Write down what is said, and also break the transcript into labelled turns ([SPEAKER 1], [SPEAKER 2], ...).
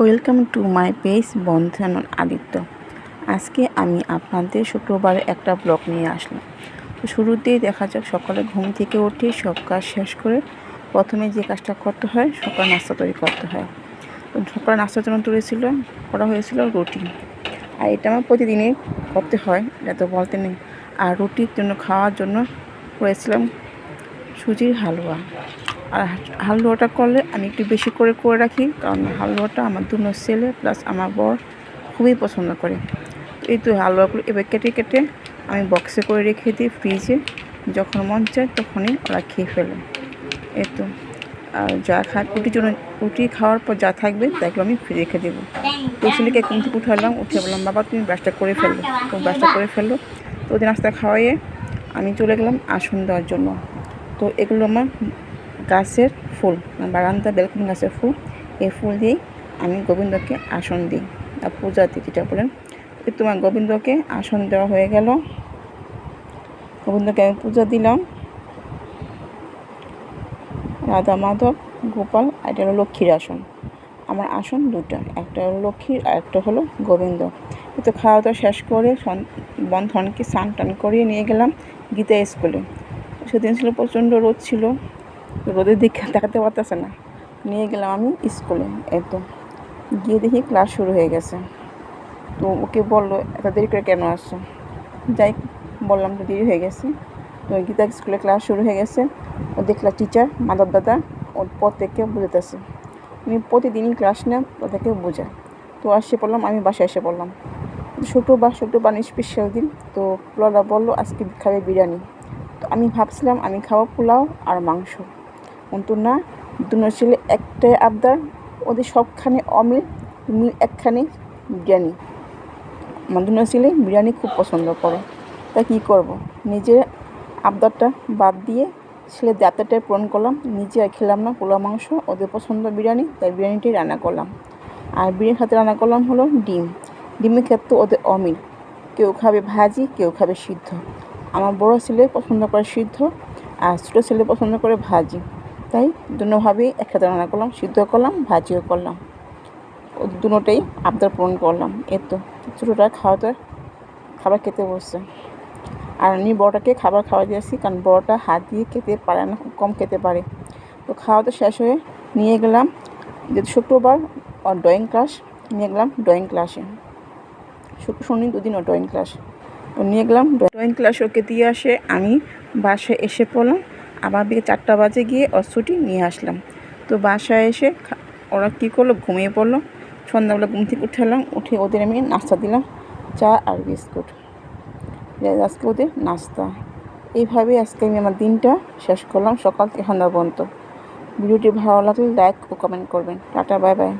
[SPEAKER 1] Welcome to my page Bandhan Aditya. আজকে আমি আপনাদের শুক্রবারে একটা ব্লগ নিয়ে আসলাম। তো শুরুতেই দেখা যাক, সকালে ঘুম থেকে উঠে সব কাজ শেষ করে প্রথমে যে কাজটা করতে হয়, সকাল নাস্তা তৈরি করতে হয়। তো সকালে নাস্তার জন্য তুলেছিল, করা হয়েছিল রুটি। আর এটা আমার প্রতিদিনই করতে হয়, এটা তো বলতে নেই। আর রুটির জন্য খাওয়ার জন্য করেছিলাম সুজির হালুয়া। আর হালুয়াটা করলে আমি একটু বেশি করে করে রাখি, কারণ হালুয়াটা আমার দুনো ছেলে প্লাস আমার বর খুবই পছন্দ করে। এই তো হালুয়াগুলো এবার কেটে কেটে আমি বক্সে করে রেখে দিই ফ্রিজে যখন মন চায় তখনই ওরা খেয়ে ফেলে। এই তো। আর যা খা রুটির জন্য রুটি খাওয়ার পর যা থাকবে তাইগুলো আমি ফ্রিজে রেখে দেবো। তো ছেলেকে ঘুম থেকে উঠালাম, উঠে বললাম, বাবা, তুমি ব্রাশটা করে ফেলল তো ব্রাশটা করে ফেলল তো ওদের নাস্তা খাওয়াইয়ে আমি চলে গেলাম আসন দেওয়ার জন্য। তো এগুলো আমার গাছের ফুল বারান্দা বেলকুনি গাছের ফুল। এই ফুল দিয়েই আমি গোবিন্দকে আসন দিই আর পূজা দিই, যেটা বলেন। তোমার গোবিন্দকে আসন দেওয়া হয়ে গেল। গোবিন্দকে আমি পূজা দিলাম। রাধা মাধব, গোপাল, আর এটা হলো লক্ষ্মীর আসন। আমার আসন দুটা, একটা হলো লক্ষ্মীর আর একটা হলো গোবিন্দ। তো খাওয়া দাওয়া শেষ করে বন্ধনকে স্নান টান করিয়ে নিয়ে গেলাম গীতা স্কুলে। সেদিন ছিল প্রচণ্ড রোদ ছিল। রোদের দিকে দেখাতে পারতেছে না। নিয়ে গেলাম আমি স্কুলে এত গিয়ে দেখি ক্লাস শুরু হয়ে গেছে। তো ওকে বলল, এত দেরি করে কেন আসছো? যাই বললাম তো দেরি হয়ে গেছে। তো গীতা স্কুলে ক্লাস শুরু হয়ে গেছে। ও দেখলা টিচার মাধব দাদা, ওর প্রত্যেককে বুঝাতেছে উনি প্রতিদিনই ক্লাস নেন, ওদেরকে বোঝায়। তো আসে পড়লাম আমি বাসায় এসে পড়লাম শুক্রবার শুক্রবার স্পেশাল দিন। তো পোলাওরা বলল, আজকে খাবে বিরিয়ানি। তো আমি ভাবছিলাম, আমি খাব পোলাও আর মাংস। কিন্তু না ছেলে একটাই আবদার, ওদের সবখানে অমিল, মিল একখানে বিরিয়ানি। আমার দুনো ছেলে বিরিয়ানি খুব পছন্দ করে। তা কী করব? নিজের আবদারটা বাদ দিয়ে ছেলেদের আবদারটাই পূরণ করলাম, নিজে আর খেলাম না পোলা মাংস, ওদের পছন্দ বিরিয়ানি, তাই বিরিয়ানিটাই রান্না করলাম। আর বিরিয়ানির খাতে রান্না করলাম হলো ডিম। ডিমের ক্ষেত্রে ওদের অমিল। কেউ খাবে ভাজি, কেউ খাবে সিদ্ধ। আমার বড় ছেলে পছন্দ করে সিদ্ধ, আর ছোটো ছেলে পছন্দ করে ভাজি। তাই দুটোভাবেই একসাথে রান্না করলাম সিদ্ধ করলাম, ভাজিও করলাম। ও দুটোটাই আবদার পূরণ করলাম। এ তো, ছোটোটা খাওয়াতে, খাবার খেতে বসছে। আর আমি বড়টাকে খাবার খাওয়া দিয়েছি কারণ বড়টা হাত দিয়ে খেতে পারে না কম খেতে পারে। তো খাওয়াতে শেষ হয়ে নিয়ে গেলাম, যেহেতু শুক্রবার ড্রয়িং ক্লাস, নিয়ে গেলাম ড্রয়িং ক্লাসে। শুক্র, শনি দুদিন ও ড্রয়িং ক্লাস। ও নিয়ে গেলাম ড্রয়িং ক্লাস, ওকে দিয়ে আসে, আমি বাসায় এসে পড়লাম। আবার বিকে চারটা বাজে গিয়ে অস্ত্রটি নিয়ে আসলাম। তো বাসায় এসে ওরা কী করল? ঘুমিয়ে পড়ল। সন্ধ্যাবেলা ঘুম থেকে উঠালাম উঠে ওদের আমি নাস্তা দিলাম, চা আর বিস্কুট। আজকে ওদের নাস্তা। এইভাবে আজকে আমি আমার দিনটা শেষ করলাম। সকাল থেকে সন্ধ্যা পর্যন্ত। ভিডিওটি ভালো লাগলে লাইক ও কমেন্ট করবেন। Tata, bye bye.